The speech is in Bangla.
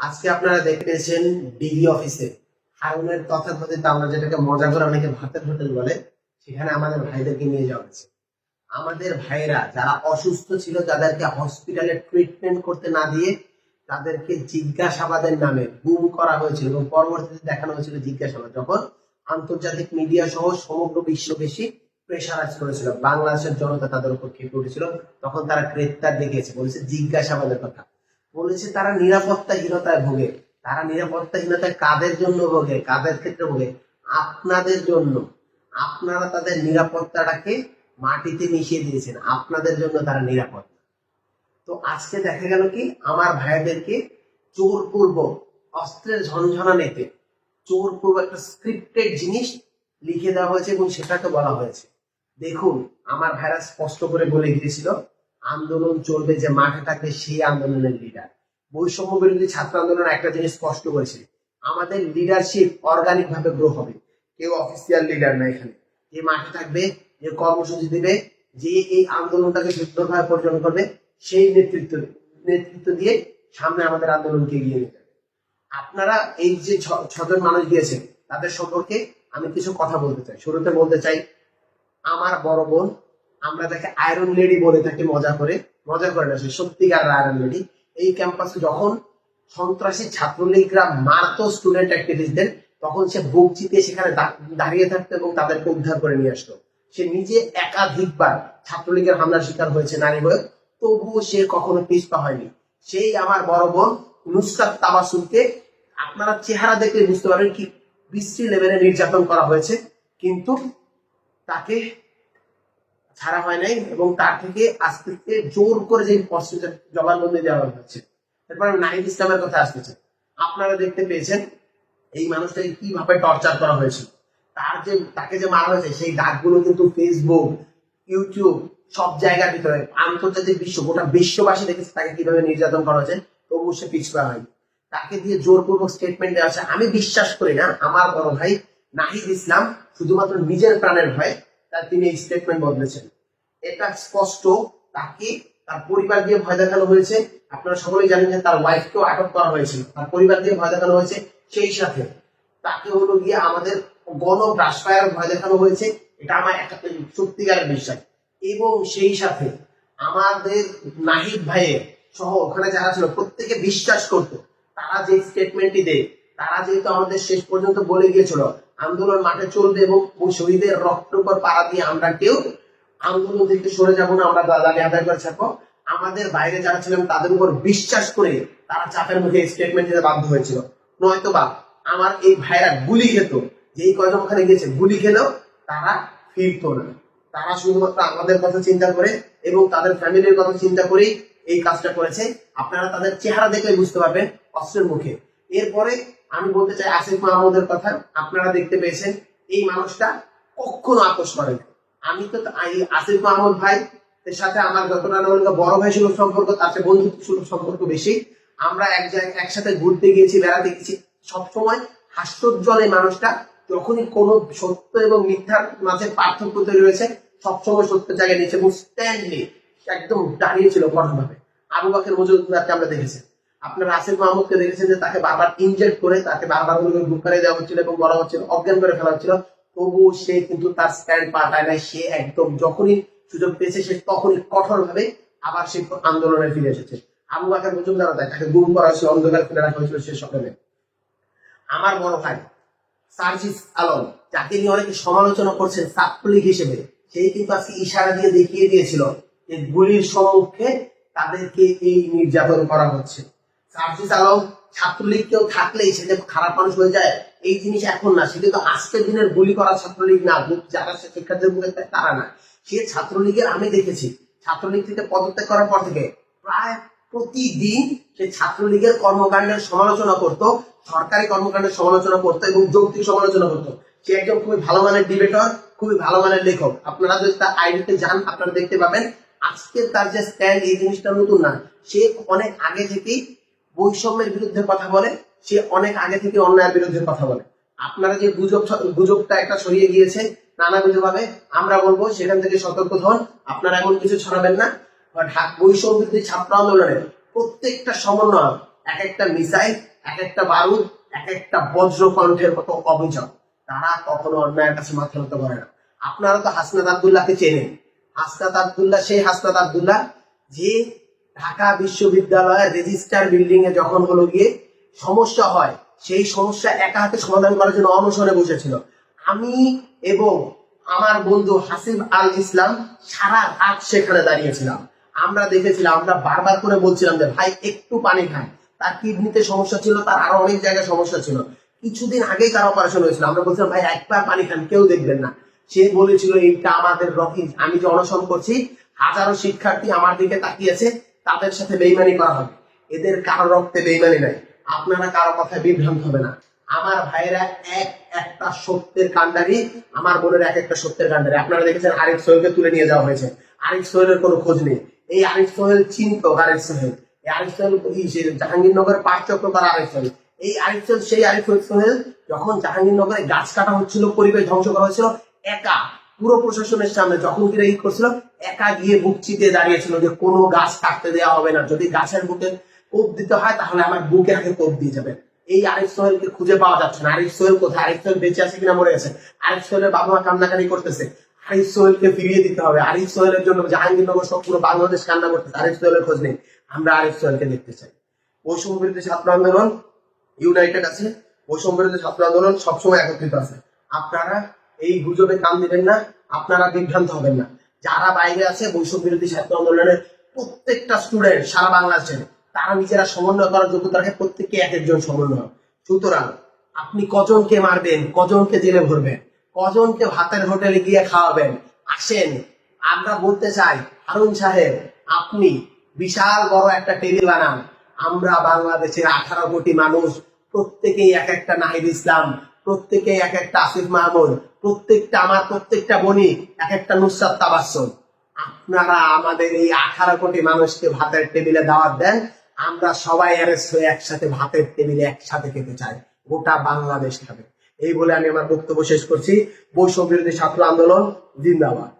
আজকে আপনারা দেখতেছেন ডিবি অফিসে হারুনের তথাকথিত আমরা যেটাকে মজা করে অনেকে ভাতের হোটেল বলে, সেখানে আমাদের ভাইদেরকে নিয়ে যাওয়া হয়েছে। আমাদের ভাইরা যারা অসুস্থ ছিল, যাদেরকে হসপিটালে ট্রিটমেন্ট করতে না দিয়ে তাদেরকে জিজ্ঞাসাবাদের নামে গুম করা হয়েছিল এবং পরবর্তীতে দেখানো হয়েছিল জিজ্ঞাসাবাদ, যখন আন্তর্জাতিক মিডিয়া সহ সমগ্র বিশ্ব বেশি প্রেশারাইজ করেছিল। বাংলাদেশের জনতা তাদের উপর খেপে উঠেছিল। তখন তারা গ্রেপ্তার দেখিয়েছে, বলেছে জিজ্ঞাসাবাদের কথা। বলেছে তারা নিরাপত্তাহীনতায় ভোগে। তারা নিরাপত্তাহীনতায় কাদের জন্য ভোগে? কাদের ক্ষেত্রে ভোগে? আপনাদের জন্য। আপনারা তাদের নিরাপত্তাটাকে মাটিতে মিশিয়ে দিয়েছেন। আপনাদের জন্য তারা নিরাপদ। তো আজকে দেখা গেল কি, আমার ভাইদেরকে জোরপূর্বক অস্ত্রের ঝনঝনানিতে জোরপূর্বক একটা স্ক্রিপ্টেড জিনিস লিখে দেওয়া হয়েছে এবং সেটাকে বলা হয়েছে। দেখুন, আমার ভাইরা স্পষ্ট করে বলে গিয়েছিল আন্দোলন চলবে যে মাঠে থাকবে সেই আন্দোলনের লিডার বৈষম্য বিরোধী ছাত্র আন্দোলন একটা জিনিস স্পষ্ট করেছে। আমাদের লিডারশিপ অর্গানিক ভাবে গ্রো হবে। কেউ অফিসিয়াল লিডার না এখানে। যে মাঠে থাকবে, যে কর্মসূচি দেবে, যে এই আন্দোলনটাকে সুন্দরভাবে পরিচালনা করবে, সেই নেতৃত্ব নেতৃত্ব দিয়ে সামনে আমাদের আন্দোলনকে এগিয়ে যাবে। আপনারা এই যে ছজন মানুষ দিয়েছেন তাদের সম্পর্কে আমি কিছু কথা বলতে চাই। শুরুতে বলতে চাই, আমার বড় বোন আমরা তাকে আয়রন লেডি বলে থাকি মজা করে মজা করে না সত্যিকার আয়রন লেডি এই ক্যাম্পাসে যখন সন্ত্রাসী ছাত্রলীগরা মারতো স্টুডেন্ট অ্যাক্টিভিস্টদের তখন সে বুক চিতিয়ে সেখানে দাঁড়িয়ে থাকতো এবং তাদেরকে উদ্ধার করে নিয়ে আসতো। সে নিজে একাধিকবার ছাত্রলীগের হামলার শিকার হয়েছে নারী হয়ে তবুও সে কখনো পিছপা হয়নি। সেই আমার বড় বোন নুসরাত তাবাসুমকে আপনারা চেহারা দেখলে বুঝতে পারবেন কি বিশ্রী লেভেলে নির্যাতন করা হয়েছে। কিন্তু তাকে ছাড়া হয় নাই এবং তার থেকে আস্তে আস্তে জোর করে যে জবানবন্দি দেওয়া হচ্ছে। তারপরে নাহিদ ইসলামের কথা আসতেছে। আপনারা দেখতে পেয়েছেন এই মানুষটাকে কীভাবে টর্চার করা হয়েছিল। তার যে, তাকে যে মারা হয়েছে, সেই ডাকগুলো কিন্তু ফেসবুক, ইউটিউব, সব জায়গার ভিতরে, আন্তর্জাতিক বিশ্ব, গোটা বিশ্ববাসী দেখেছে তাকে কীভাবে নির্যাতন করা হয়েছে। তবু সে পিছপা হয়নি। তাকে দিয়ে জোরপূর্বক স্টেটমেন্ট দেওয়া আছে আমি বিশ্বাস করি না, আমার বড় ভাই নাহিদ ইসলাম শুধুমাত্র নিজের প্রাণের ভয়ে তার তিনি এই স্টেটমেন্ট বদলেছেন। এটা স্পষ্ট তাকে তার পরিবার দিয়ে ভয় দেখানো হয়েছে। আপনারা সকলেই জানেন যে তার ওয়াইফকেও আটক করা হয়েছিল তার পরিবার দিয়ে ভয় দেখানো হয়েছে, সেই সাথে। তাকে হলো গিয়ে আমাদের গণ ব্রাসফায়ার ভয় দেখানো হয়েছে। এটা আমার একটা সত্যিকারের বিশ্বাস। এবং সেই সাথে আমাদের নাহিদ ভাইয়ের সহ ওখানে যারা ছিল, প্রত্যেকে বিশ্বাস করতো। তারা যে স্টেটমেন্টটি দেয়, তারা যেহেতু আমাদের শেষ পর্যন্ত বলে গিয়েছিল আন্দোলন মাঠে চলবে এবং ওই শহীদের রক্তের উপর পাড়া দিয়ে আমরা কেউ আন্দোলন থেকে সরে যাব না, আমরা দাবি আদায় করে থাকব আমাদের বাইরে যারা ছিলেন, তাদের উপর বিশ্বাস করে তারা চাপের মুখে স্টেটমেন্ট দিতে বাধ্য হয়েছিল। নয়তো বা আমার এই ভাইরা গুলি খেত যেই কয়জন ওখানে গিয়েছে, গুলি খেলেও তারা ফিরতো না। তারা শুধুমাত্র আমাদের কথা চিন্তা করে এবং তাদের ফ্যামিলির কথা চিন্তা করেই এই কাজটা করেছে। আপনারা তাদের চেহারা দেখলে বুঝতে পারবেন অস্ত্রের মুখে। এরপরে আমি বলতে চাই আসিফ মাহমুদের কথা, আপনারা দেখতে পেয়েছেন, এই মানুষটা কখনো আপোষ করেন। আমি তো আসিফ মাহমুদ ভাই, এর সাথে আমার যতটা না বড় ভাই সুলভ সম্পর্ক, তার সাথে বন্ধুত্ব সুলভ সম্পর্ক বেশি। আমরা এক জায়গায় একসাথে ঘুরতে গিয়েছি, বেড়াতে গেছি সবসময় হাস্যোজ্জ্বল এই মানুষটা, যখনই কোনো সত্য এবং মিথ্যার মাঝে পার্থক্য তৈরি হয়েছে, সবসময় সত্যের জায়গায় নিয়েছে এবং একদম দাঁড়িয়েছিল কঠোরভাবে আবু বাকের মজুদারকে আমরা দেখেছি। আপনারা আসিফ মাহমুদকে দেখেছেন যে তাকে বারবার ইনজেক্ট করে তাকে বারবার গ্রুপ করে দেওয়া হচ্ছিল এবং বলা হচ্ছিল, অজ্ঞান করে ফেলা হচ্ছিল। তবুও সে কিন্তু তার স্ট্যান্ড পাল্টায় নাই, সে একদম যখনই সুযোগ পেয়েছে, সে তখনই কঠোর ভাবে আবার সে আন্দোলনে ফিরে এসেছে। আবু বাকের মজুমদার দেয় তাকে গুম করা হয়েছিল অন্ধকার ফেলে রাখা হয়েছিল সে সকালে। আমার বড় ভাই সার্জিস আলম, যাকে নিয়ে অনেকে সমালোচনা করছেন ছাত্রলীগ হিসেবে, সেই কিন্তু আজকে ইশারা দিয়ে দেখিয়ে দিয়েছিল যে গুলির সম্মুখে তাদেরকে এই নির্যাতন করা হচ্ছে। সার্জিস আলম ছাত্রলীগ কেউ থাকলেই সে যে খারাপ মানুষ হয়ে যায়, এই জিনিস এখন না। সে কিন্তু আজকের দিনের গুলি করা ছাত্রলীগ না যারা সে শিক্ষার্থীদের মুখে তারা না। সে ছাত্রলীগের আমি দেখেছি, ছাত্রলীগ থেকে পদত্যাগ করার পর থেকে প্রায় প্রতিদিন সে ছাত্রলীগের কর্মকাণ্ডের সমালোচনা করত, সরকারি কর্মকাণ্ডের সমালোচনা করতো এবং যৌক্তিক সমালোচনা করতো। সে একজন খুবই ভালো মানের ডিবেটর খুবই ভালো মানের লেখক। আপনারা যদি তার আইডিতে যান, আপনারা দেখতে পাবেন আজকে তার যে স্ট্যান্ড এই জিনিসটা নতুন না। সে অনেক আগে থেকেই বৈষম্যের বিরুদ্ধে কথা বলে, সে অনেক আগে থেকে অন্যায়ের বিরুদ্ধে কথা বলে। আপনারা যে গুজব গুজবটা একটা ছড়িয়ে গিয়েছে নানাবিধ ভাবে আমরা বলব সেখান থেকে সতর্ক হন, আপনারা এমন কিছু ছড়াবেন না। বৈষম্য বিরোধী ছাত্র আন্দোলনের প্রত্যেকটা সমন্বয় এক একটা মিসাইল এক একটা বারুদ এক একটা বজ্র কণ্ঠের মতো অভিযোগ, তারা কখনো অন্যায়ের কাছে মাথা নত করে না। আপনারা তো হাসনাত আবদুল্লাহকে চেনেন। হাসনাত আবদুল্লাহ সেই হাসনাত আবদুল্লাহ যে ঢাকা বিশ্ববিদ্যালয়ের রেজিস্টার বিল্ডিং এ যখন হলো গিয়ে সমস্যা হয়, সেই সমস্যা একা হাতে সমাধান করার জন্য অনশনে বসেছিল। আমি এবং আমার বন্ধু হাসিব আল ইসলাম সারা রাত সেখানে দাঁড়িয়েছিলাম। আমরা দেখেছিলাম, আমরা বারবার করে বলছিলাম যে, ভাই, একটু পানি খান। তার কিডনিতে সমস্যা ছিল, তার আরও অনেক জায়গায় সমস্যা ছিল। কিছুদিন আগেই তার অপারেশন হয়েছিল। আমরা বলছিলাম, ভাই এক পা পানি খান, কেউ দেখবেন না। সে বলেছিল, এইটা আমাদের রকি আমি যে অনশন করছি, হাজারো শিক্ষার্থী আমার দিকে তাকিয়েছে। তাদের সাথে বেইমানি করা হবে। এদের কারও রক্তে বেইমানি নাই। আপনারা কারও কথায় বিভ্রান্ত হবে না। আমার ভাইরা এক একটা সত্যের কান্ডারি আমার বোনের এক একটা সত্যের কান্ডারি আপনারা দেখেছেন আরিফ সোহেলকে তুলে নিয়ে যাওয়া হয়েছে। আরিফ সোহেলের কোনো খোঁজ নেই। এই আরিফ সোহেল চিন্ত আরিফ সোহেল। এই আরিফ সোহেল জাহাঙ্গীরনগরের পাঁচ চক্র করা আরিফ সোহেল। এই আরিফ সোহেল, সেই আরিফ সোহেল যখন জাহাঙ্গীরনগরে গাছ কাটা হচ্ছিল, পরিবেশ ধ্বংস করা হয়েছিল, একা পুরো প্রশাসনের সামনে যখন কিনা ই করছিল একা গিয়ে বুক চিতিয়ে দাঁড়িয়েছিল যে কোনো গাছ কাটতে দেওয়া হবে না। যদি গাছের বুকে কোপ দিতে হয়, তাহলে আমার বুকে আগে কোপ দিয়ে যাবে। এই আরিফ সোহেলকে খুঁজে পাওয়া যাচ্ছে না। আরিফ সোহেল কোথায়? আরিফ সোহেল বেঁচে আছে কিনা মরে গেছে আরিফ সোহেলের বাবা মা কান্নাকানি করতেছে। আরিফ সোহেলকে ফিরিয়ে দিতে হবে। আরিফ সোহেলের জন্য জাহাঙ্গীরনগর সব পুরো বাংলাদেশ কান্না করতেছে। আরিফ সোহেলের খোঁজ নেই। আমরা আরিফ সোহেলকে দেখতে চাই। বৈষম্য বিরোধী ছাত্র আন্দোলন ইউনাইটেড আছে। বৈষম্য বিরোধী ছাত্র আন্দোলন সবসময় একত্রিত আছে। আপনারা এই গুজবে কান দিবেন না। আপনারা বিভ্রান্ত হবেন না। যারা বাইরে আছে, বৈষম্য বিরোধী ছাত্র আন্দোলনের প্রত্যেকটা স্টুডেন্ট সারা বাংলাদেশের তারা নিজেরা সমন্বয় করার যোগ্যতা রাখে, প্রত্যেককে এক একজন সমন্বয় সুতরাং আপনি কজনকে মারবেন, কজনকে জেলে ভরবেন, কজনকে ভাতের হোটেলে গিয়ে খাওয়াবেন, আসেন, আমরা বলতে চাই, হারুন সাহেব, আপনি বিশাল বড় একটা টেবিল বানান। আমরা বাংলাদেশের আঠারো কোটি মানুষ, প্রত্যেকেই এক একটা নাহিদ ইসলাম, প্রত্যেকেই এক একটা আসিফ মাহমুদ প্রত্যেকটা আমার প্রত্যেকটা বনি এক একটা নুসরাত তাবাসন আপনারা আমাদের এই আঠারো কোটি মানুষকে ভাতের টেবিলে দাওয়াত দেন, আমরা সবাই অ্যারেস্ট হয়ে একসাথে ভাতের টেবিলে একসাথে খেতে চাই। গোটা বাংলাদেশ খাবে। এই বলে আমি আমার বক্তব্য শেষ করছি। বৈষম্য বিরোধী ছাত্র আন্দোলন, জিন্দাবাদ।